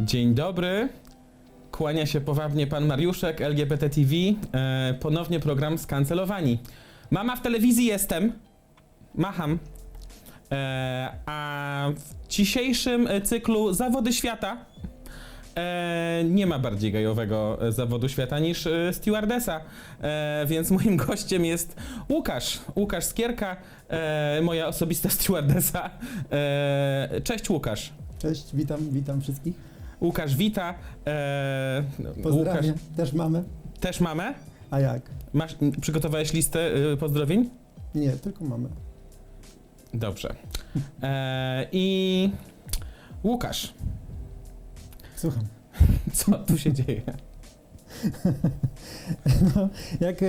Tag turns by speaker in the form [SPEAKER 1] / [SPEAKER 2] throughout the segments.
[SPEAKER 1] Dzień dobry. Kłania się powabnie pan Mariuszek, LGBT TV. E, ponownie program skancelowani. Mama, w telewizji jestem. Macham. E, a w dzisiejszym cyklu Zawody Świata e, nie ma bardziej gejowego zawodu świata niż e, stewardesa. E, więc moim gościem jest Łukasz. Łukasz Skierka, e, moja osobista stewardesa. E, cześć Łukasz.
[SPEAKER 2] Cześć, witam, witam wszystkich.
[SPEAKER 1] Łukasz wita. E,
[SPEAKER 2] Pozdrawiam.
[SPEAKER 1] Łukasz,
[SPEAKER 2] Też mamy.
[SPEAKER 1] też mamę?
[SPEAKER 2] A jak?
[SPEAKER 1] Masz, przygotowałeś listę y, pozdrowień?
[SPEAKER 2] Nie, tylko mamy.
[SPEAKER 1] Dobrze. E, I Łukasz,
[SPEAKER 2] Słucham.
[SPEAKER 1] co tu się dzieje?
[SPEAKER 2] No, jak e,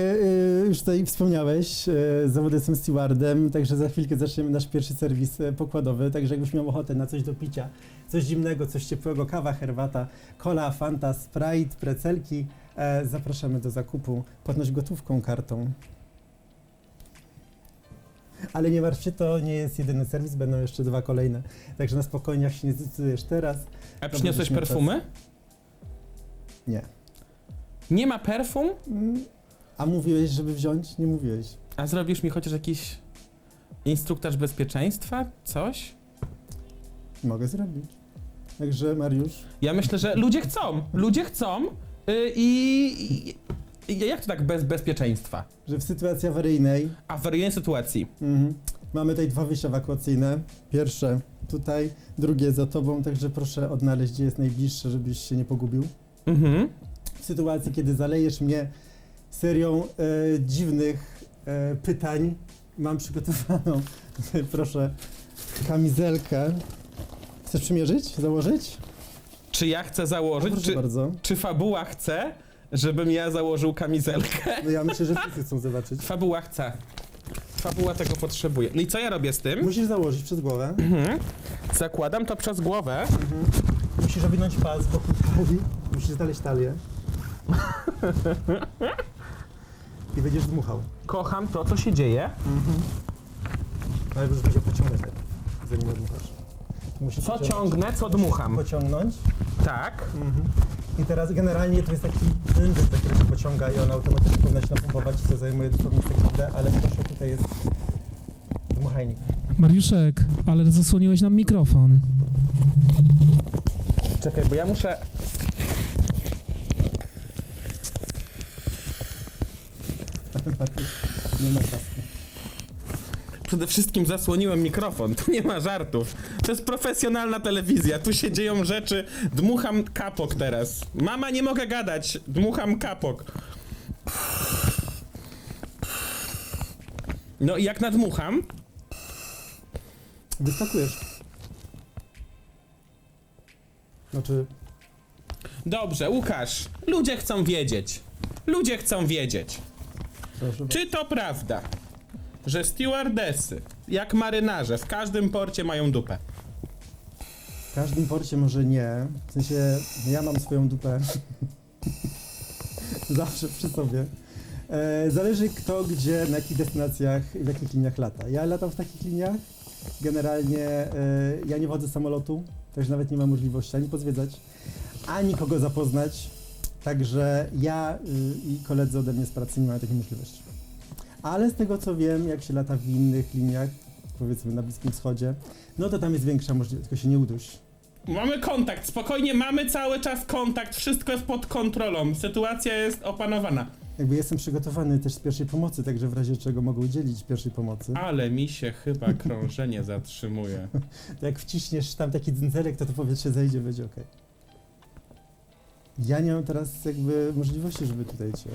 [SPEAKER 2] już tutaj wspomniałeś, e, zawody jestem stewardem, także za chwilkę zaczniemy nasz pierwszy serwis e, pokładowy, także jakbyś miał ochotę na coś do picia, coś zimnego, coś ciepłego, kawa, herbata, cola, fanta, sprite, precelki, zapraszamy do zakupu. Płatność gotówką, kartą. Ale nie martw się, to nie jest jedyny serwis, będą jeszcze dwa kolejne. Także na spokojnie, jak się nie zdecydujesz teraz,
[SPEAKER 1] A przyniosłeś perfumy?
[SPEAKER 2] nie.
[SPEAKER 1] Nie ma perfum?
[SPEAKER 2] A mówiłeś, żeby wziąć? Nie mówiłeś.
[SPEAKER 1] A zrobisz mi chociaż jakiś instruktaż bezpieczeństwa? Coś?
[SPEAKER 2] Mogę zrobić. Także Mariusz,
[SPEAKER 1] Ja myślę, że ludzie chcą. Ludzie chcą. y, I, i, i jak to tak bez bezpieczeństwa?
[SPEAKER 2] że w sytuacji awaryjnej
[SPEAKER 1] Awaryjnej sytuacji.
[SPEAKER 2] mhm, mamy tutaj dwa wyjścia ewakuacyjne. Pierwsze tutaj, drugie za tobą, także proszę odnaleźć, gdzie jest najbliższe, żebyś się nie pogubił.
[SPEAKER 1] Mhm.
[SPEAKER 2] W sytuacji, kiedy zalejesz mnie serią e, dziwnych e, pytań, mam przygotowaną, proszę, kamizelkę. Chcesz przymierzyć? Założyć?
[SPEAKER 1] Czy ja chcę założyć?
[SPEAKER 2] Proszę
[SPEAKER 1] Czy,
[SPEAKER 2] bardzo.
[SPEAKER 1] czy fabuła chce, żebym ja założył kamizelkę?
[SPEAKER 2] No ja myślę, że wszyscy chcą zobaczyć.
[SPEAKER 1] Fabuła chce. Fabuła tego potrzebuje. No i co ja robię z tym?
[SPEAKER 2] Musisz założyć przez głowę.
[SPEAKER 1] Mhm. Zakładam to przez głowę.
[SPEAKER 2] Musisz owinąć pas wokół talii. Musisz znaleźć talię. I będziesz dmuchał.
[SPEAKER 1] Kocham to, co się dzieje.
[SPEAKER 2] Ale już będzie pociągnąć zanim odmuchasz. Musisz
[SPEAKER 1] Co
[SPEAKER 2] pociągnąć-
[SPEAKER 1] ciągnę, co dmucham.
[SPEAKER 2] Pociągnąć.
[SPEAKER 1] Tak.
[SPEAKER 2] I teraz generalnie to jest taki cylinder, który się pociąga i on automatycznie powinna się napompować, co zajmuje dosłownie sekundę, ale proszę, tutaj jest dmuchajnik.
[SPEAKER 3] Mariuszek, ale zasłoniłeś nam mikrofon.
[SPEAKER 1] Czekaj, bo ja muszę...
[SPEAKER 2] Nie ma czasu.
[SPEAKER 1] Przede wszystkim zasłoniłem mikrofon. Tu nie ma żartów. To jest profesjonalna telewizja. Tu się dzieją rzeczy. Dmucham kapok teraz. Mama, nie mogę gadać. Dmucham kapok. No i jak nadmucham,
[SPEAKER 2] Wyskakujesz. Znaczy,
[SPEAKER 1] Dobrze, Łukasz. Ludzie chcą wiedzieć. Ludzie chcą wiedzieć. Czy to prawda, że stewardesy, jak marynarze, w każdym porcie mają dupę?
[SPEAKER 2] W każdym porcie może nie. W sensie ja mam swoją dupę. Zawsze przy sobie. E, zależy kto, gdzie, na jakich destynacjach i w jakich liniach lata. Ja latam w takich liniach. Generalnie e, ja nie wodzę samolotu, także nawet nie mam możliwości ani pozwiedzać, ani kogo zapoznać. Także ja y, i koledzy ode mnie z pracy nie mają takiej możliwości. Ale z tego co wiem, jak się lata w innych liniach, powiedzmy na Bliskim Wschodzie, no to tam jest większa możliwość, tylko się nie uduś.
[SPEAKER 1] Mamy kontakt, spokojnie, mamy cały czas kontakt, wszystko jest pod kontrolą, sytuacja jest opanowana.
[SPEAKER 2] Jakby jestem przygotowany też z pierwszej pomocy, także w razie czego mogę udzielić pierwszej pomocy.
[SPEAKER 1] Ale mi się chyba krążenie zatrzymuje.
[SPEAKER 2] To jak wciśniesz tam taki dzyncelek, to to powietrze zejdzie, będzie ok. Ja nie mam teraz jakby możliwości, żeby tutaj cię...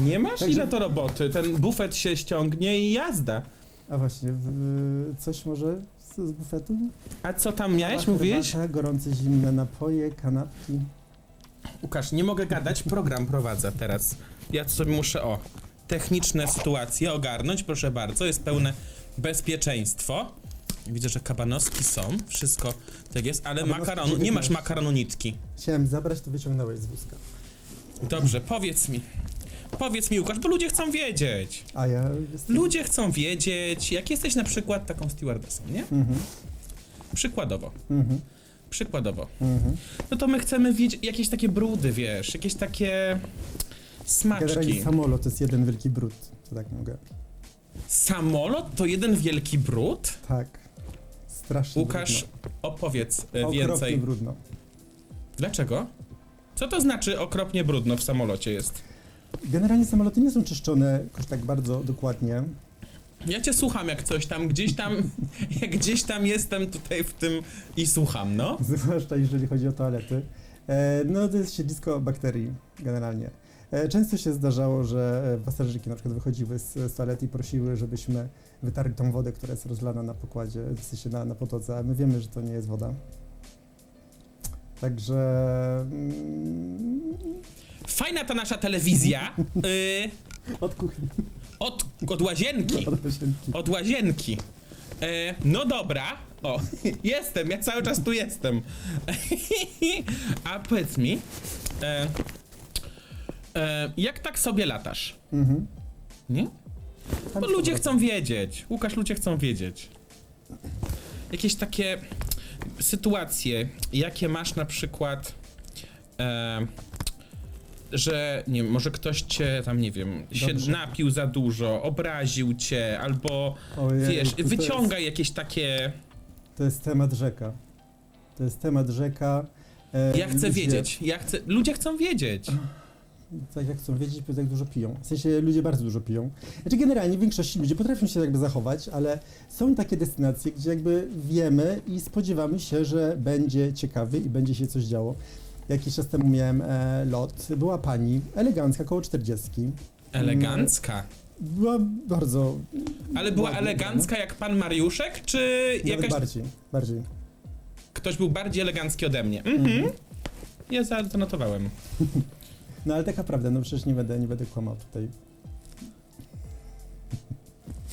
[SPEAKER 1] Nie masz
[SPEAKER 2] Także-
[SPEAKER 1] ile to roboty, ten bufet się ściągnie i jazda.
[SPEAKER 2] A właśnie, w, coś może z, z bufetu?
[SPEAKER 1] A co tam miałeś, mówiłeś?
[SPEAKER 2] herbata, gorące, zimne napoje, kanapki.
[SPEAKER 1] Łukasz, nie mogę gadać, program prowadzę teraz. Ja sobie muszę, o, techniczne sytuacje ogarnąć, proszę bardzo, jest pełne bezpieczeństwo. Widzę, że kabanowski są, wszystko tak jest, ale
[SPEAKER 2] Kabanowski
[SPEAKER 1] makaronu, nie masz
[SPEAKER 2] 19.
[SPEAKER 1] makaronu nitki.
[SPEAKER 2] Chciałem zabrać, to wyciągnąłeś z wózka.
[SPEAKER 1] Dobrze, powiedz mi. Powiedz mi, Łukasz, bo ludzie chcą wiedzieć.
[SPEAKER 2] A ja jestem...
[SPEAKER 1] Ludzie chcą wiedzieć, jak jesteś na przykład taką stewardessą, nie?
[SPEAKER 2] Mhm,
[SPEAKER 1] Przykładowo.
[SPEAKER 2] mhm.
[SPEAKER 1] Przykładowo.
[SPEAKER 2] Mhm.
[SPEAKER 1] No to my chcemy wiedzieć jakieś takie brudy, wiesz, jakieś takie smaczki.
[SPEAKER 2] Generalnie samolot to jest jeden wielki brud, to tak mogę.
[SPEAKER 1] Samolot to jeden wielki brud?
[SPEAKER 2] Tak. Strasznie
[SPEAKER 1] Łukasz, opowiedz e,
[SPEAKER 2] brudno.
[SPEAKER 1] więcej.
[SPEAKER 2] Okropnie brudno.
[SPEAKER 1] Dlaczego? Co to znaczy okropnie brudno w samolocie jest?
[SPEAKER 2] Generalnie samoloty nie są czyszczone jakoś tak bardzo dokładnie.
[SPEAKER 1] Ja cię słucham jak coś tam, gdzieś tam, jak gdzieś tam jestem tutaj w tym i słucham, no.
[SPEAKER 2] zwłaszcza jeżeli chodzi o toalety. E, no to jest siedlisko bakterii generalnie. E, często się zdarzało, że e, pasażerki na przykład wychodziły z, z toalety i prosiły, żebyśmy wytarli tą wodę, która jest rozlana na pokładzie, w sensie na, na podłodze, a my wiemy, że to nie jest woda. Także... Mm,
[SPEAKER 1] Fajna ta nasza telewizja. Y,
[SPEAKER 2] od kuchni,
[SPEAKER 1] od, od łazienki.
[SPEAKER 2] od łazienki.
[SPEAKER 1] Od łazienki. E, no dobra. O, jestem, ja cały czas tu jestem. A powiedz mi, e, e, jak tak sobie latasz?
[SPEAKER 2] Mhm.
[SPEAKER 1] Nie? Bo ludzie chcą wiedzieć. Łukasz, ludzie chcą wiedzieć. Jakieś takie sytuacje, jakie masz na przykład, e, że nie wiem, może ktoś cię tam, nie wiem, się
[SPEAKER 2] Dobrze.
[SPEAKER 1] napił za dużo, obraził cię, albo
[SPEAKER 2] Ojej,
[SPEAKER 1] wiesz,
[SPEAKER 2] to- to
[SPEAKER 1] wyciąga jakieś takie.
[SPEAKER 2] To jest temat rzeka. To jest temat rzeka. E,
[SPEAKER 1] Ja chcę
[SPEAKER 2] ludzie-
[SPEAKER 1] wiedzieć. Ja chcę. Ludzie chcą wiedzieć.
[SPEAKER 2] Tak jak chcą wiedzieć, tak dużo piją. W sensie ludzie bardzo dużo piją. Znaczy generalnie większość ludzi potrafią się jakby zachować, ale są takie destynacje, gdzie jakby wiemy i spodziewamy się, że będzie ciekawy i będzie się coś działo. Jakiś czas temu miałem e, lot. Była pani elegancka, koło 40.
[SPEAKER 1] Elegancka.
[SPEAKER 2] Była bardzo.
[SPEAKER 1] Ale była
[SPEAKER 2] ładna,
[SPEAKER 1] elegancka jak pan Mariuszek, czy
[SPEAKER 2] Nawet
[SPEAKER 1] jakaś.
[SPEAKER 2] bardziej, bardziej.
[SPEAKER 1] Ktoś był bardziej elegancki ode mnie. Mhm. Ja za- zanotowałem.
[SPEAKER 2] No ale taka prawda, no przecież nie będę, nie będę kłamał tutaj.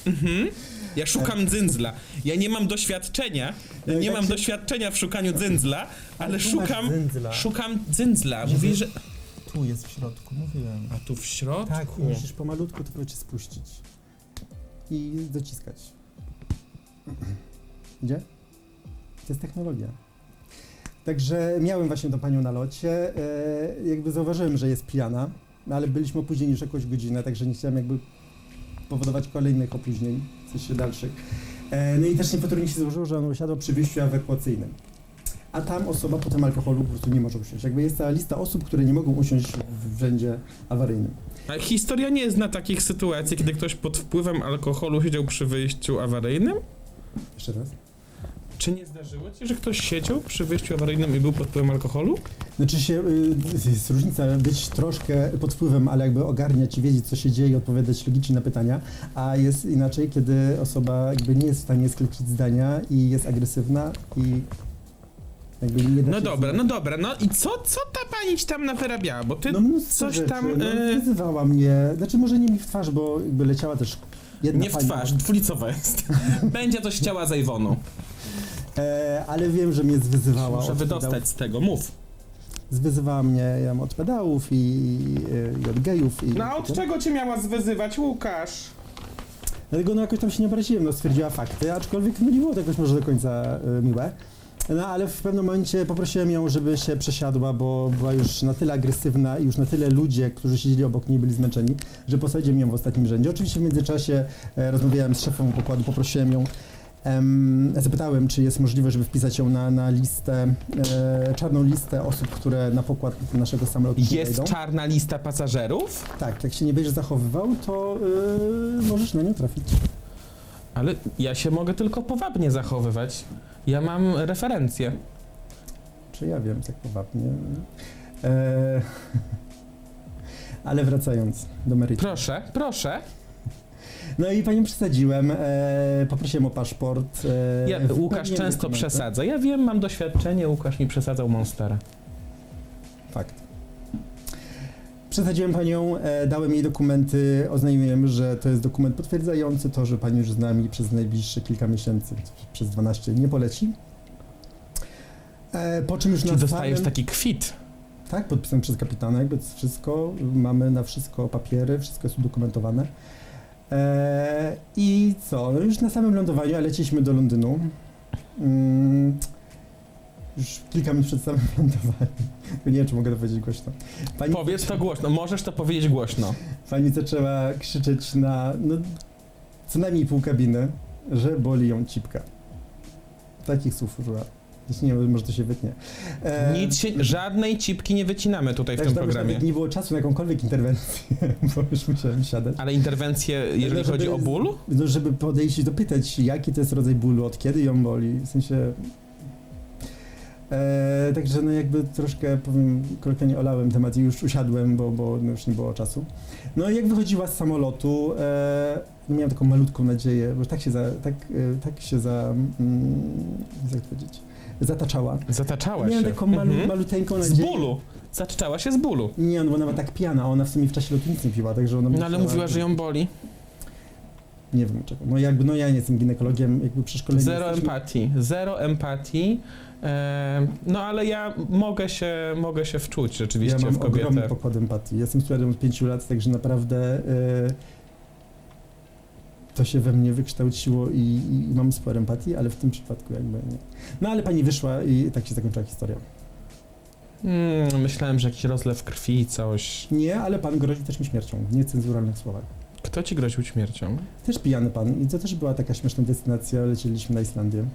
[SPEAKER 1] Mhm. Ja szukam dzyndzla. Ja nie mam doświadczenia.
[SPEAKER 2] No i
[SPEAKER 1] nie
[SPEAKER 2] tak
[SPEAKER 1] mam doświadczenia w szukaniu dzyndzla, ale
[SPEAKER 2] tu masz
[SPEAKER 1] szukam.
[SPEAKER 2] dzyndzla.
[SPEAKER 1] Szukam dzyndzla. Mówi, że.
[SPEAKER 2] Tu jest w środku, mówiłem.
[SPEAKER 1] A tu w środku.
[SPEAKER 2] Tak, i musisz pomalutku to próbować spuścić. I dociskać. Gdzie? To jest technologia. Także miałem właśnie tą panią na locie. E, jakby zauważyłem, że jest pijana, no ale byliśmy opóźnieni już jakąś godzinę, także nie chciałem jakby powodować kolejnych opóźnień, w sensie dalszych. E, no i też niepotrzebnie się złożyło, że on usiadła przy wyjściu ewakuacyjnym. A tam osoba po tym alkoholu po prostu nie może usiąść. Jakby jest cała lista osób, które nie mogą usiąść w, rzędzie awaryjnym.
[SPEAKER 1] A historia nie zna takich sytuacji, kiedy ktoś pod wpływem alkoholu siedział przy wyjściu awaryjnym?
[SPEAKER 2] Jeszcze raz.
[SPEAKER 1] Czy nie zdarzyło ci, że ktoś siedział przy wyjściu awaryjnym i był pod wpływem alkoholu?
[SPEAKER 2] Znaczy się, y, jest różnica być troszkę pod wpływem, ale jakby ogarniać i wiedzieć, co się dzieje i odpowiadać logicznie na pytania, a jest inaczej, kiedy osoba jakby nie jest w stanie skleczyć zdania i jest agresywna i jakby nie da
[SPEAKER 1] No
[SPEAKER 2] się
[SPEAKER 1] dobra, no dobra, no i co, co ta pani ci tam nawyrabiała? Bo ty
[SPEAKER 2] No mnóstwo
[SPEAKER 1] coś
[SPEAKER 2] rzeczy,
[SPEAKER 1] tam,
[SPEAKER 2] no,
[SPEAKER 1] y-
[SPEAKER 2] wyzywała mnie, znaczy może nie mi w twarz, bo jakby leciała też jedna
[SPEAKER 1] nie w
[SPEAKER 2] pani,
[SPEAKER 1] twarz, dwulicowa jest. Będzie coś chciała za Iwonu.
[SPEAKER 2] E, ale wiem, że mnie zwyzywała.
[SPEAKER 1] Muszę
[SPEAKER 2] od
[SPEAKER 1] wydostać
[SPEAKER 2] pedałów.
[SPEAKER 1] z tego, mów.
[SPEAKER 2] Zwyzywała mnie ja od pedałów i, i od gejów. I,
[SPEAKER 1] No a od czego cię miała zwyzywać, Łukasz?
[SPEAKER 2] Dlatego no jakoś tam się nie obraziłem, no stwierdziła fakty, aczkolwiek no nie było to jakoś może do końca y, miłe. No ale w pewnym momencie poprosiłem ją, żeby się przesiadła, bo była już na tyle agresywna i już na tyle ludzie, którzy siedzieli obok niej byli zmęczeni, że posadziłem ją w ostatnim rzędzie. Oczywiście w międzyczasie e, rozmawiałem z szefem pokładu, poprosiłem ją, zapytałem, czy jest możliwe, żeby wpisać ją na, na listę, e, czarną listę osób, które na pokład naszego samolotu
[SPEAKER 1] Jest
[SPEAKER 2] wejdą.
[SPEAKER 1] czarna lista pasażerów?
[SPEAKER 2] Tak, jak się nie będziesz zachowywał, to y, możesz na nią trafić.
[SPEAKER 1] Ale ja się mogę tylko powabnie zachowywać. Ja mam referencje.
[SPEAKER 2] Czy ja wiem, tak powabnie. E, ale wracając do meritum.
[SPEAKER 1] Proszę, proszę.
[SPEAKER 2] No i panią przesadziłem, e, poprosiłem o paszport. E,
[SPEAKER 1] Ja, Łukasz często
[SPEAKER 2] dokumenty.
[SPEAKER 1] przesadza. Ja wiem, mam doświadczenie, Łukasz mi przesadzał Monstera.
[SPEAKER 2] Fakt. Przesadziłem panią, e, dałem jej dokumenty, oznajmiłem, że to jest dokument potwierdzający to, że pani już z nami przez najbliższe kilka miesięcy, przez 12 nie poleci. E, po czym już
[SPEAKER 1] Czyli
[SPEAKER 2] na
[SPEAKER 1] dostajesz
[SPEAKER 2] samym-
[SPEAKER 1] taki kwit.
[SPEAKER 2] Tak, podpisałem przez kapitana, jakby to wszystko, mamy na wszystko papiery, wszystko jest udokumentowane. Eee, I co, już na samym lądowaniu, a leciliśmy do Londynu. Mm, już kilka minut przed samym lądowaniem. Nie wiem, czy mogę to powiedzieć głośno. Pani,
[SPEAKER 1] Powiedz to głośno, możesz to powiedzieć głośno.
[SPEAKER 2] pani zaczęła krzyczeć na no, co najmniej pół kabiny, że boli ją cipka. Takich słów użyła. Nie wiem, może to się wytnie. E,
[SPEAKER 1] Nic się, żadnej cipki nie wycinamy tutaj w
[SPEAKER 2] tak,
[SPEAKER 1] tym
[SPEAKER 2] tam już
[SPEAKER 1] programie.
[SPEAKER 2] nawet nie było czasu na jakąkolwiek interwencję, bo już musiałem siadać.
[SPEAKER 1] Ale interwencje, jeżeli
[SPEAKER 2] No, żeby-
[SPEAKER 1] chodzi o ból?
[SPEAKER 2] No, żeby podejść i dopytać, jaki to jest rodzaj bólu, od kiedy ją boli, w sensie... E, także no jakby troszkę, powiem, kolokwialnie olałem temat i już usiadłem, bo, bo no już nie było czasu. No i jak wychodziła z samolotu, e, no miałem taką malutką nadzieję, bo tak się za, tak, e, tak się za, mm, jak to powiedzieć, zataczała.
[SPEAKER 1] Zataczała
[SPEAKER 2] miałem
[SPEAKER 1] się.
[SPEAKER 2] taką malu,
[SPEAKER 1] Mhm.
[SPEAKER 2] maluteńką
[SPEAKER 1] Z
[SPEAKER 2] nadzieję.
[SPEAKER 1] bólu. Zataczała się z bólu.
[SPEAKER 2] Nie, no bo ona była tak pijana, a ona w sumie w czasie lotu nic nie piła, także ona...
[SPEAKER 1] No ale mówiła, że ją boli.
[SPEAKER 2] Nie wiem czego. No jakby, no ja nie jestem ginekologiem, jakby przeszkolenie...
[SPEAKER 1] Zero empatii. Zero empatii. E, no ale ja mogę się, mogę się wczuć rzeczywiście
[SPEAKER 2] ja mam
[SPEAKER 1] w kobietę.
[SPEAKER 2] ogromny pokład empatii. Jestem studentem od 5 lat, także naprawdę e, to się we mnie wykształciło i, i, i mam sporo empatii, ale w tym przypadku jakby nie. No ale pani wyszła i tak się zakończyła historia.
[SPEAKER 1] Mm, myślałem, że jakiś rozlew krwi, coś.
[SPEAKER 2] Nie, ale pan grozi też mi śmiercią, w niecenzuralnych słowach.
[SPEAKER 1] Kto ci groził śmiercią?
[SPEAKER 2] Też pijany pan i to też była taka śmieszna destynacja, lecieliśmy na Islandię.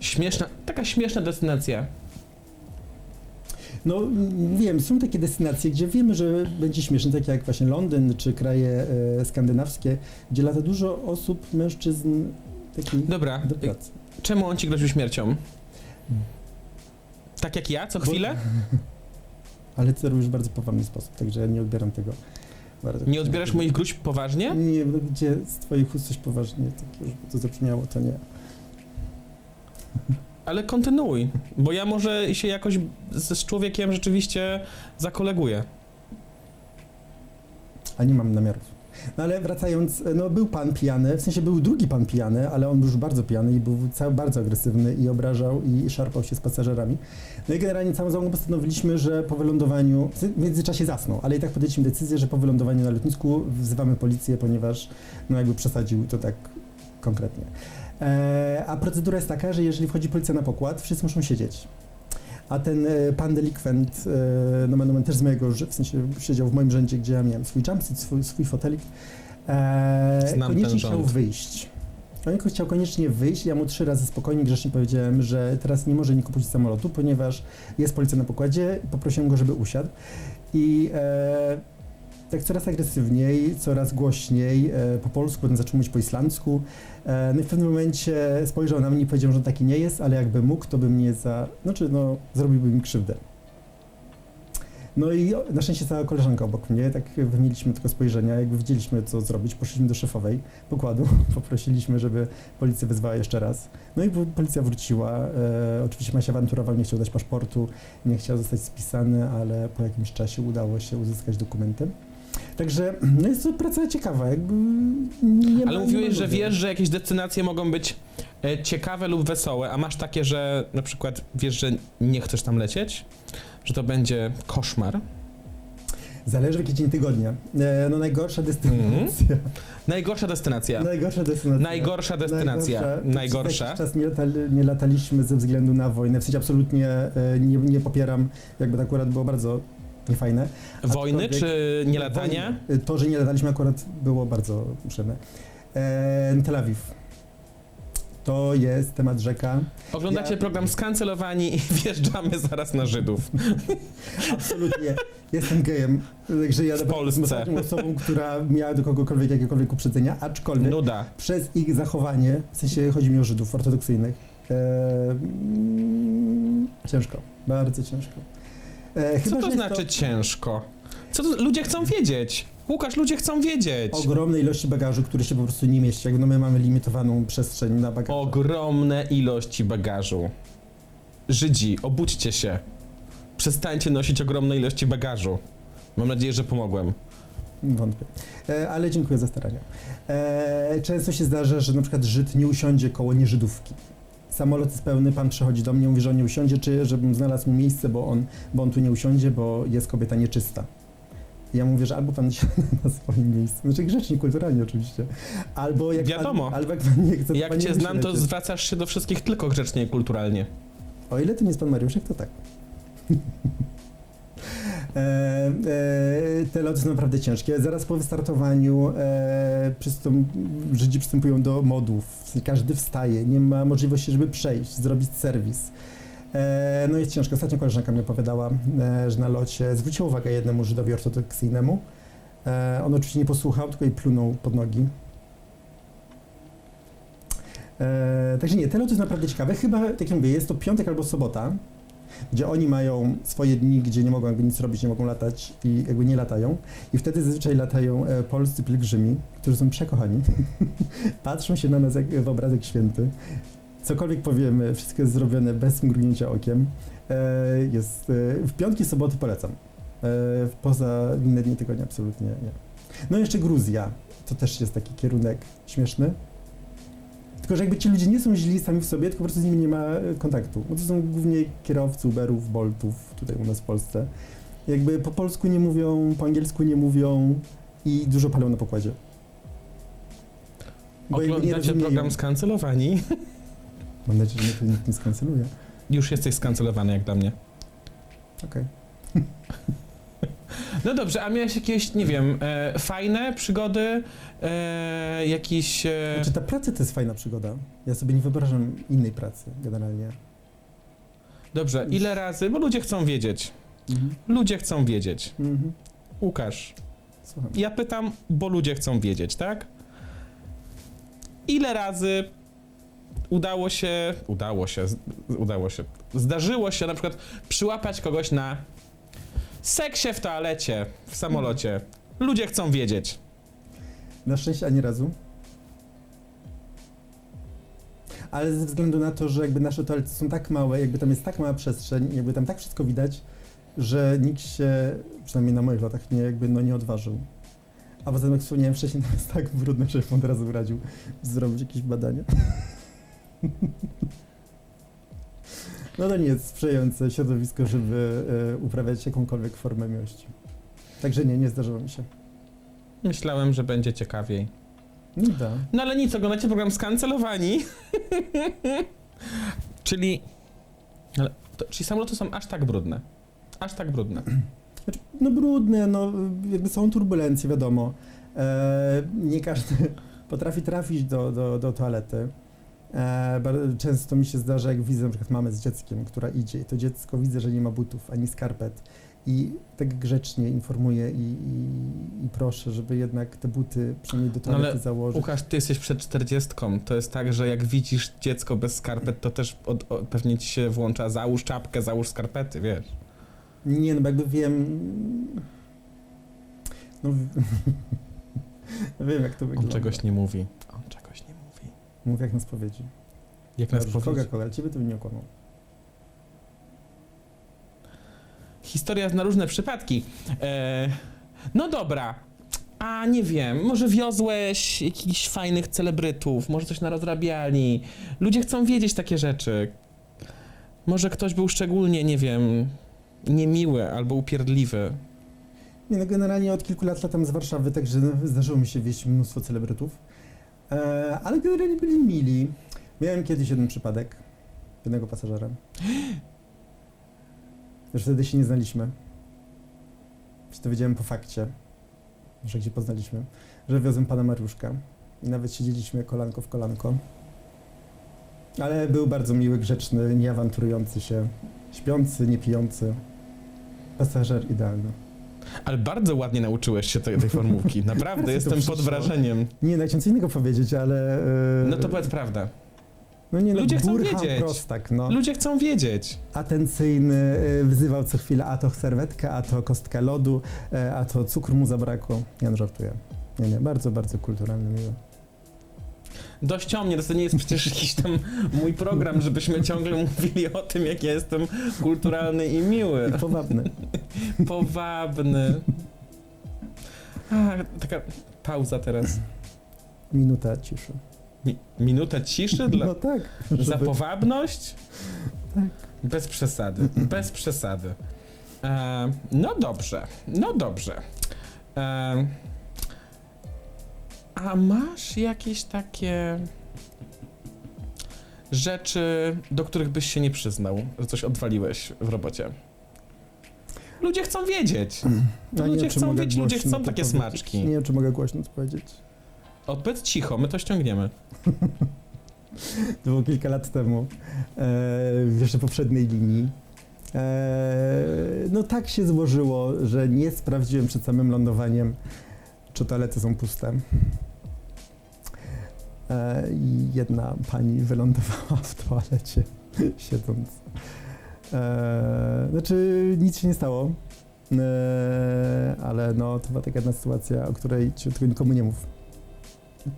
[SPEAKER 1] Śmieszna, taka śmieszna destynacja.
[SPEAKER 2] No wiem, są takie destynacje, gdzie wiemy, że będzie śmieszne, takie jak właśnie Londyn czy kraje e, skandynawskie, gdzie lata dużo osób, mężczyzn takich
[SPEAKER 1] Dobra,
[SPEAKER 2] do pracy.
[SPEAKER 1] czemu on ci groził śmiercią? Tak jak ja, co chwilę?
[SPEAKER 2] Ale to robisz w bardzo powolny sposób, także ja nie odbieram tego bardzo.
[SPEAKER 1] Nie odbierasz moich gruźb poważnie?
[SPEAKER 2] Nie, no gdzie z twoich ust coś poważnie, tak już to zabrzmiało, to nie.
[SPEAKER 1] Ale kontynuuj, bo ja może się jakoś z, z człowiekiem rzeczywiście zakoleguję.
[SPEAKER 2] A nie mam namiarów. No ale wracając, no był pan pijany, w sensie był drugi pan pijany, ale on był już bardzo pijany i był cały, bardzo agresywny i obrażał i szarpał się z pasażerami. No i generalnie całą załogą postanowiliśmy, że po wylądowaniu, w międzyczasie zasnął, ale i tak podjęliśmy decyzję, że po wylądowaniu na lotnisku wzywamy policję, ponieważ no jakby przesadził to tak konkretnie. E, a procedura jest taka, że jeżeli wchodzi policja na pokład, wszyscy muszą siedzieć. A ten e, pan delikwent, e, nomen omen też z mojego, w sensie siedział w moim rzędzie, gdzie ja miałem swój jumpsuit, swój, swój fotelik,
[SPEAKER 1] Znam
[SPEAKER 2] koniecznie chciał
[SPEAKER 1] rząd.
[SPEAKER 2] wyjść. On chciał koniecznie wyjść, ja mu trzy razy spokojnie, grzecznie powiedziałem, że teraz nie może nikt opuścić samolotu, ponieważ jest policja na pokładzie, poprosiłem go, żeby usiadł i e, tak coraz agresywniej, coraz głośniej, e, po polsku, potem zaczął mówić po islandzku. E, no i w pewnym momencie spojrzał na mnie i powiedział, że taki nie jest, ale jakby mógł, to by mnie za... Znaczy, no, zrobiłby mi krzywdę. No i na szczęście cała koleżanka obok mnie, tak wymieniliśmy tylko spojrzenia, jakby wiedzieliśmy co zrobić, poszliśmy do szefowej pokładu, poprosiliśmy, żeby policja wezwała jeszcze raz. No i po- policja wróciła, e, oczywiście ma się awanturował, nie chciał dać paszportu, nie chciał zostać spisany, ale po jakimś czasie udało się uzyskać dokumenty. Także no jest to praca ciekawa, jakby nie
[SPEAKER 1] Ale mówiłeś, że wiesz, że jakieś destynacje mogą być e, ciekawe lub wesołe, a masz takie, że na przykład wiesz, że nie chcesz tam lecieć? Że to będzie koszmar?
[SPEAKER 2] Zależy w jaki dzień tygodnia. E, no najgorsza destynacja.
[SPEAKER 1] Najgorsza destynacja.
[SPEAKER 2] Najgorsza destynacja.
[SPEAKER 1] Najgorsza destynacja.
[SPEAKER 2] Najgorsza.
[SPEAKER 1] Najgorsza.
[SPEAKER 2] Przez czas nie, latali, nie lataliśmy ze względu na wojnę. W sensie absolutnie e, nie, nie popieram, jakby to akurat było bardzo niefajne.
[SPEAKER 1] Wojny
[SPEAKER 2] Aczkolwiek-
[SPEAKER 1] czy nie latania?
[SPEAKER 2] Wojny. To, że nie lataliśmy akurat było bardzo przyjemne. E, Tel Awiw. To jest temat rzeka.
[SPEAKER 1] Oglądacie
[SPEAKER 2] Ja-
[SPEAKER 1] program Skancelowani i wjeżdżamy zaraz na Żydów.
[SPEAKER 2] Absolutnie. Jestem gejem, także ja
[SPEAKER 1] W Polsce.
[SPEAKER 2] jestem osobą, która miała do kogokolwiek jakiekolwiek uprzedzenia, aczkolwiek
[SPEAKER 1] Nuda.
[SPEAKER 2] przez ich zachowanie, w sensie chodzi mi o Żydów ortodoksyjnych, e, mm, ciężko, bardzo ciężko. E,
[SPEAKER 1] Co to
[SPEAKER 2] jest
[SPEAKER 1] znaczy ciężko? Co to, ludzie chcą wiedzieć. Łukasz, ludzie chcą wiedzieć.
[SPEAKER 2] ogromne ilości bagażu, który się po prostu nie mieści. Jak no my mamy limitowaną przestrzeń na bagaż.
[SPEAKER 1] Ogromne ilości bagażu. Żydzi, obudźcie się. Przestańcie nosić ogromne ilości bagażu. Mam nadzieję, że pomogłem.
[SPEAKER 2] Wątpię. E, ale dziękuję za starania. E, często się zdarza, że na przykład Żyd nie usiądzie koło nieżydówki. Samolot jest pełny, pan przychodzi do mnie, mówi, że on nie usiądzie, czy żebym znalazł mu miejsce, bo on, bo on tu nie usiądzie, bo jest kobieta nieczysta. Ja mówię, że albo pan siada na swoim miejscu, znaczy grzecznie, kulturalnie oczywiście, albo jak
[SPEAKER 1] Wiadomo.
[SPEAKER 2] Pan, albo jak pan nie chce, to
[SPEAKER 1] Jak
[SPEAKER 2] pan nie
[SPEAKER 1] cię
[SPEAKER 2] musi
[SPEAKER 1] znam, to
[SPEAKER 2] lecieć.
[SPEAKER 1] zwracasz się do wszystkich tylko grzecznie i kulturalnie.
[SPEAKER 2] O ile to nie jest pan Mariuszek, to tak. E, e, te loty są naprawdę ciężkie. Zaraz po wystartowaniu e, przystąp, Żydzi przystępują do modów. Każdy wstaje, nie ma możliwości, żeby przejść, zrobić serwis. No jest ciężko. Ostatnio koleżanka mi opowiadała, że na locie zwróciła uwagę jednemu Żydowi ortodoksyjnemu. On oczywiście nie posłuchał, tylko jej plunął pod nogi. Także nie, te loty są naprawdę ciekawe. Chyba, tak jak mówię, jest to piątek albo sobota, gdzie oni mają swoje dni, gdzie nie mogą jakby nic robić, nie mogą latać i jakby nie latają. I wtedy zazwyczaj latają e, polscy pielgrzymi, którzy są przekochani. Patrzą się na nas jak w obrazek święty. Cokolwiek powiemy, wszystko jest zrobione bez mrugnięcia okiem. E, jest, e, w piątki, soboty polecam. E, poza inne dni tygodnia absolutnie nie. No i jeszcze Gruzja. To też jest taki kierunek śmieszny. Tylko, że jakby ci ludzie nie są źli sami w sobie, tylko po prostu z nimi nie ma e, kontaktu. Bo to są głównie kierowcy Uberów, Boltów tutaj u nas w Polsce. Jakby po polsku nie mówią, po angielsku nie mówią i dużo palą na pokładzie. Bo
[SPEAKER 1] Oglądacie program Skancelowani?
[SPEAKER 2] Mam nadzieję, że mnie to nikt nie skanceluje.
[SPEAKER 1] Już jesteś skancelowany jak dla mnie.
[SPEAKER 2] Okej.
[SPEAKER 1] No dobrze, a miałeś jakieś, nie wiem, e, fajne przygody, e, jakiś... E,
[SPEAKER 2] Znaczy ta praca to jest fajna przygoda. Ja sobie nie wyobrażam innej pracy generalnie.
[SPEAKER 1] dobrze, ile razy, bo ludzie chcą wiedzieć.
[SPEAKER 2] Mhm.
[SPEAKER 1] Ludzie chcą wiedzieć.
[SPEAKER 2] Mhm.
[SPEAKER 1] Łukasz,
[SPEAKER 2] Słucham.
[SPEAKER 1] ja pytam, bo ludzie chcą wiedzieć, tak? Ile razy udało się, udało się, z- udało się, zdarzyło się na przykład przyłapać kogoś na seksie w toalecie, w samolocie? Ludzie chcą wiedzieć.
[SPEAKER 2] Na szczęście ani razu. Ale ze względu na to, że jakby nasze toalety są tak małe, jakby tam jest tak mała przestrzeń, jakby tam tak wszystko widać, że nikt się, przynajmniej na moich latach, nie, jakby no nie odważył. A poza tym, jak wspomniałem wcześniej, tam jest tak brudne, że on razu radził zrobić jakieś badania. No to nie jest sprzyjające środowisko, żeby e, uprawiać jakąkolwiek formę miłości. Także nie, nie zdarzyło mi się.
[SPEAKER 1] Myślałem, że będzie ciekawiej.
[SPEAKER 2] No da.
[SPEAKER 1] No ale nic, oglądacie program Skancelowani. czyli... Ale to, czyli samoloty są aż tak brudne. Aż tak brudne.
[SPEAKER 2] Znaczy, no brudne, no jakby są turbulencje, wiadomo. E, nie każdy potrafi trafić do, do, do toalety. E, bardzo często mi się zdarza, jak widzę na przykład mamę z dzieckiem, która idzie i to dziecko widzę, że nie ma butów ani skarpet i tak grzecznie informuję i, i, i proszę, żeby jednak te buty przynajmniej do
[SPEAKER 1] No ale
[SPEAKER 2] toalety założyć.
[SPEAKER 1] Łukasz, ty jesteś przed czterdziestką. To jest tak, że jak widzisz dziecko bez skarpet, to też od, o, pewnie ci się włącza załóż czapkę, załóż skarpety, wiesz.
[SPEAKER 2] Nie, no jakby wiem... No, wiem jak to
[SPEAKER 1] On
[SPEAKER 2] wygląda.
[SPEAKER 1] czegoś nie mówi.
[SPEAKER 2] Mówię jak na spowiedzi.
[SPEAKER 1] Jak
[SPEAKER 2] koga, koga, ale ciebie to bym nie okłamał.
[SPEAKER 1] Historia zna różne przypadki. E, no dobra. A nie wiem, może wiozłeś jakichś fajnych celebrytów, może coś narozrabiali. Ludzie chcą wiedzieć takie rzeczy. Może ktoś był szczególnie, nie wiem, niemiły albo upierdliwy.
[SPEAKER 2] Nie no, generalnie od kilku lat latam z Warszawy, także zdarzyło mi się wieść mnóstwo celebrytów. E, ale generalnie byli mili. Miałem kiedyś jeden przypadek, jednego pasażera. Już wtedy się nie znaliśmy. Się dowiedziałem po fakcie, że gdzie poznaliśmy, że wiozłem pana Mariuszka. I nawet siedzieliśmy kolanko w kolanko. Ale był bardzo miły, grzeczny, nie awanturujący się, śpiący, nie pijący. Pasażer idealny.
[SPEAKER 1] Ale bardzo ładnie nauczyłeś się tej, tej formułki. Naprawdę, jestem pod wrażeniem.
[SPEAKER 2] Nie, no, chciałem co innego powiedzieć, ale... e,
[SPEAKER 1] No to powiedz prawdę.
[SPEAKER 2] No nie, no,
[SPEAKER 1] ludzie chcą
[SPEAKER 2] Burhan
[SPEAKER 1] wiedzieć.
[SPEAKER 2] prostak, no.
[SPEAKER 1] Ludzie chcą wiedzieć.
[SPEAKER 2] Atencyjny, e, wzywał co chwilę a to serwetkę, a to kostka lodu, e, a to cukru mu zabrakło. Ja no, żartuję. Nie, nie, bardzo, bardzo kulturalny, miły.
[SPEAKER 1] Dość o mnie, to nie jest przecież jakiś tam mój program, żebyśmy ciągle mówili o tym, jak ja jestem kulturalny i miły.
[SPEAKER 2] I powabny.
[SPEAKER 1] Powabny. A, taka pauza teraz.
[SPEAKER 2] Minuta ciszy.
[SPEAKER 1] Mi, minuta ciszy dla,
[SPEAKER 2] No tak.
[SPEAKER 1] za
[SPEAKER 2] żeby-
[SPEAKER 1] powabność?
[SPEAKER 2] Tak.
[SPEAKER 1] Bez przesady, bez przesady. E, no dobrze, no dobrze. E, a masz jakieś takie rzeczy, do których byś się nie przyznał, że coś odwaliłeś w robocie? Ludzie chcą wiedzieć.
[SPEAKER 2] No,
[SPEAKER 1] ludzie
[SPEAKER 2] wiem, czy
[SPEAKER 1] chcą
[SPEAKER 2] mogę
[SPEAKER 1] wiedzieć, ludzie
[SPEAKER 2] głośno
[SPEAKER 1] chcą
[SPEAKER 2] to
[SPEAKER 1] takie
[SPEAKER 2] powiedzieć.
[SPEAKER 1] smaczki.
[SPEAKER 2] Nie wiem, czy mogę głośno to powiedzieć.
[SPEAKER 1] Odpowiedz cicho, my to ściągniemy.
[SPEAKER 2] To było kilka lat temu, e, w jeszcze poprzedniej linii. E, no tak się złożyło, że nie sprawdziłem przed samym lądowaniem, czy toalety są puste. E, I jedna pani wylądowała w toalecie, siedząc. E, znaczy, nic się nie stało, e, ale no, to była taka jedna sytuacja, o której tylko nikomu nie mów.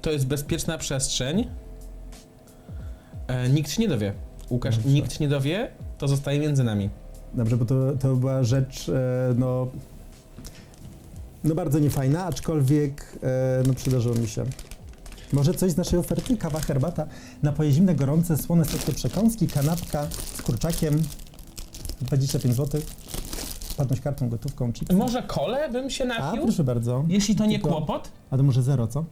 [SPEAKER 1] To jest bezpieczna przestrzeń. E, nikt się nie dowie. Łukasz,
[SPEAKER 2] Dobrze.
[SPEAKER 1] nikt nie dowie, to zostaje między nami.
[SPEAKER 2] Dobrze, bo to, to była rzecz, no, no bardzo niefajna, aczkolwiek no przydarzyło mi się. Może coś z naszej oferty? Kawa, herbata, napoje zimne, gorące, słone, słodkie przekąski, kanapka z kurczakiem, 25 zł, płatność kartą, gotówką, chipsy.
[SPEAKER 1] Może kole bym się
[SPEAKER 2] A,
[SPEAKER 1] napił?
[SPEAKER 2] proszę bardzo.
[SPEAKER 1] Jeśli to nie
[SPEAKER 2] Tylko-
[SPEAKER 1] kłopot?
[SPEAKER 2] A to może zero, co?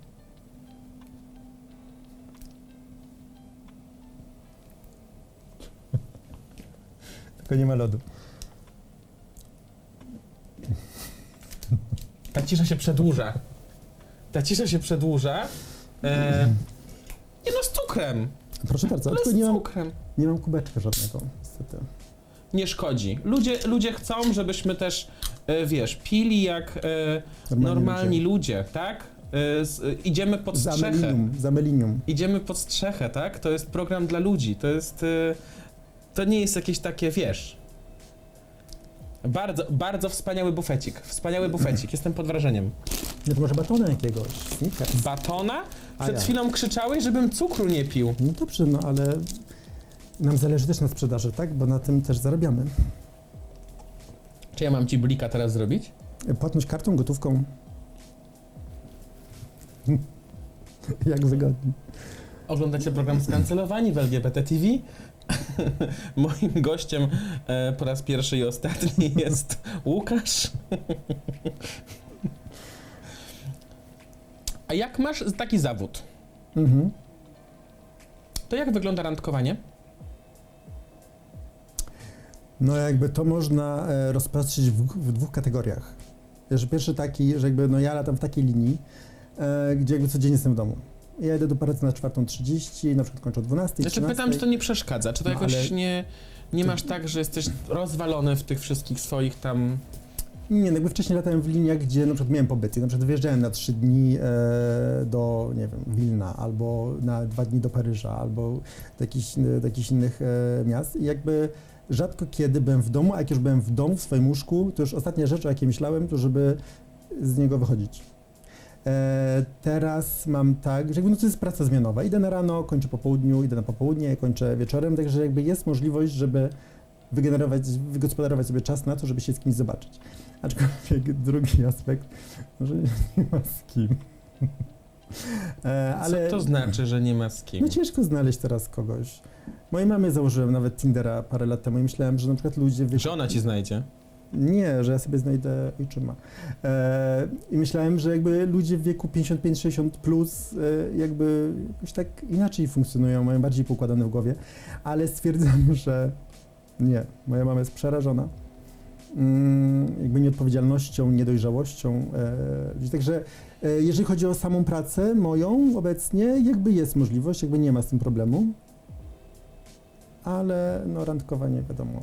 [SPEAKER 2] Tylko nie ma lodu.
[SPEAKER 1] Ta cisza się przedłuża. Ta cisza się przedłuża. E, nie no, z cukrem.
[SPEAKER 2] Proszę bardzo,
[SPEAKER 1] Ale
[SPEAKER 2] tylko
[SPEAKER 1] z
[SPEAKER 2] nie mam,
[SPEAKER 1] cukrem.
[SPEAKER 2] nie mam kubeczka żadnego, niestety.
[SPEAKER 1] Nie szkodzi. Ludzie, ludzie chcą, żebyśmy też, e, wiesz, pili jak e, normalni ludzie, tak? E, z, e, idziemy pod
[SPEAKER 2] Z
[SPEAKER 1] strzechę.
[SPEAKER 2] amelinium, z amelinium.
[SPEAKER 1] Idziemy pod strzechę, tak? To jest program dla ludzi. To jest. e, To nie jest jakieś takie, wiesz. Bardzo, bardzo wspaniały bufecik. Wspaniały bufecik. Jestem pod wrażeniem.
[SPEAKER 2] Nie, to może batona jakiegoś, snickers.
[SPEAKER 1] Batona? Przed
[SPEAKER 2] ja.
[SPEAKER 1] chwilą krzyczałeś, żebym cukru nie pił.
[SPEAKER 2] No dobrze, no ale nam zależy też na sprzedaży, tak? Bo na tym też zarabiamy.
[SPEAKER 1] Czy ja mam ci blika teraz zrobić?
[SPEAKER 2] Płatność kartą, gotówką. Jak wygodnie.
[SPEAKER 1] Oglądacie program Skancelowani w LGBT TV. Moim gościem e, po raz pierwszy i ostatni jest Łukasz. A jak masz taki zawód,
[SPEAKER 2] Mhm.
[SPEAKER 1] to jak wygląda randkowanie?
[SPEAKER 2] No jakby to można e, rozpatrzyć w, w dwóch kategoriach. Że pierwszy taki, że jakby no ja latam w takiej linii, e, gdzie jakby codziennie jestem w domu. Ja idę do pracy na 4.30, na przykład kończę o 12.00,
[SPEAKER 1] Znaczy pytam, czy to nie przeszkadza? Czy to
[SPEAKER 2] No,
[SPEAKER 1] jakoś
[SPEAKER 2] ale-
[SPEAKER 1] nie, nie masz tak, że jesteś rozwalony w tych wszystkich swoich tam...
[SPEAKER 2] Nie, no jakby wcześniej latałem w liniach, gdzie na przykład miałem pobyty. Na przykład wyjeżdżałem na trzy dni e, do, nie wiem, Wilna, albo na dwa dni do Paryża, albo do jakichś, do jakichś innych e, miast. I jakby rzadko kiedy byłem w domu, a jak już byłem w domu, w swoim łóżku, to już ostatnia rzecz, o jakiej myślałem, to żeby z niego wychodzić. E, teraz mam tak, że jakby no to jest praca zmianowa. Idę na rano, kończę po południu, idę na popołudnie, kończę wieczorem, także jakby jest możliwość, żeby wygenerować, wygospodarować sobie czas na to, żeby się z kimś zobaczyć. Aczkolwiek drugi aspekt, że nie, ma z kim. E, ale
[SPEAKER 1] Co to znaczy, że nie ma z kim?
[SPEAKER 2] no ciężko znaleźć teraz kogoś. Mojej mamie założyłem nawet Tindera parę lat temu i myślałem, że na przykład ludzie... wieku-
[SPEAKER 1] Że ona ci znajdzie.
[SPEAKER 2] Nie, że ja sobie znajdę ojczyma. E, I myślałem, że jakby ludzie w wieku 55-60 plus e, jakby jakoś tak inaczej funkcjonują, mają bardziej poukładane w głowie, ale stwierdzam, że nie. Moja mama jest przerażona. Mm, jakby nieodpowiedzialnością, niedojrzałością. E, także e, jeżeli chodzi o samą pracę moją obecnie, jakby jest możliwość, jakby nie ma z tym problemu. Ale no randkowanie wiadomo.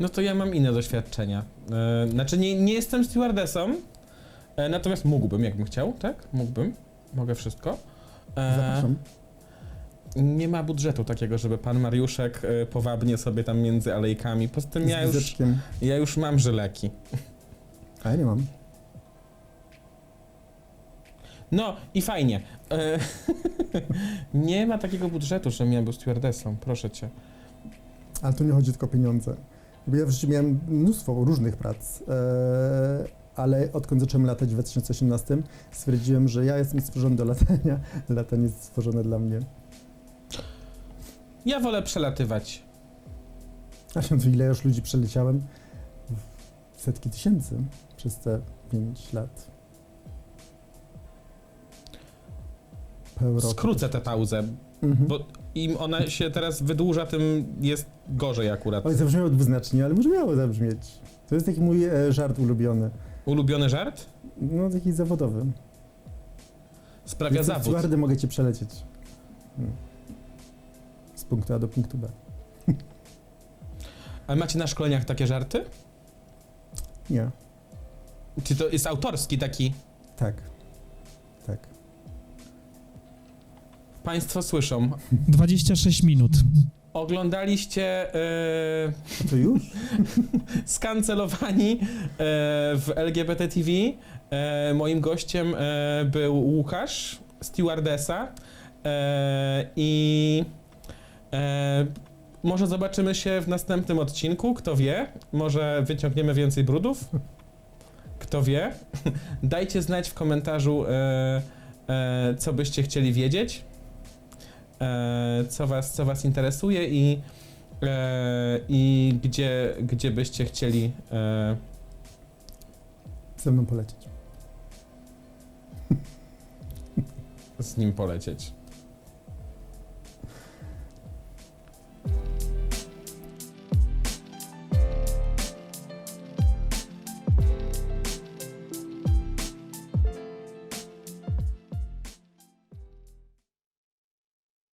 [SPEAKER 1] No to ja mam inne doświadczenia. E, znaczy nie, nie jestem stewardessą, e, natomiast mógłbym, jakbym chciał, tak? Mógłbym. Mogę wszystko. E,
[SPEAKER 2] Zapraszam.
[SPEAKER 1] Nie ma budżetu takiego, żeby pan Mariuszek e, powabnie sobie tam między alejkami. Poza tym ja
[SPEAKER 2] z
[SPEAKER 1] już, ja już mam żyleki.
[SPEAKER 2] A ja nie mam.
[SPEAKER 1] No i fajnie. E, nie ma takiego budżetu, żebym ja był stewardessą, proszę cię.
[SPEAKER 2] Ale tu nie chodzi tylko o pieniądze. Bo ja w życiu miałem mnóstwo różnych prac, e, ale odkąd zacząłem latać w 2018, stwierdziłem, że ja jestem stworzony do latania, latanie jest stworzone dla mnie.
[SPEAKER 1] Ja wolę przelatywać.
[SPEAKER 2] A się ile już ludzi przeleciałem? Setki tysięcy przez te 5 lat.
[SPEAKER 1] Skrócę tę pauzę.
[SPEAKER 2] Mhm.
[SPEAKER 1] Bo im ona się teraz wydłuża, tym jest gorzej akurat.
[SPEAKER 2] Oj, zabrzmiało dwuznacznie, ale może miało zabrzmieć. To jest taki mój e, żart ulubiony.
[SPEAKER 1] Ulubiony żart?
[SPEAKER 2] No, taki zawodowy.
[SPEAKER 1] Sprawia
[SPEAKER 2] Jestem
[SPEAKER 1] zawód.
[SPEAKER 2] stewardem, mogę cię przelecieć. Hmm. Punktu A do punktu B.
[SPEAKER 1] A macie na szkoleniach takie żarty?
[SPEAKER 2] Nie.
[SPEAKER 1] Czy to jest autorski taki?
[SPEAKER 2] Tak. Tak.
[SPEAKER 1] Państwo słyszą.
[SPEAKER 3] 26 minut.
[SPEAKER 1] Oglądaliście yy,
[SPEAKER 2] A to już?
[SPEAKER 1] skancelowani e, w LGBT TV. E, moim gościem e, był Łukasz, stewardesa e, i e, może zobaczymy się w następnym odcinku, kto wie, może wyciągniemy więcej brudów, kto wie. Dajcie znać w komentarzu, e, e, co byście chcieli wiedzieć, e, co, was, co was interesuje i e, i gdzie, gdzie byście chcieli e,
[SPEAKER 2] Ze mną polecieć.
[SPEAKER 1] z nim polecieć.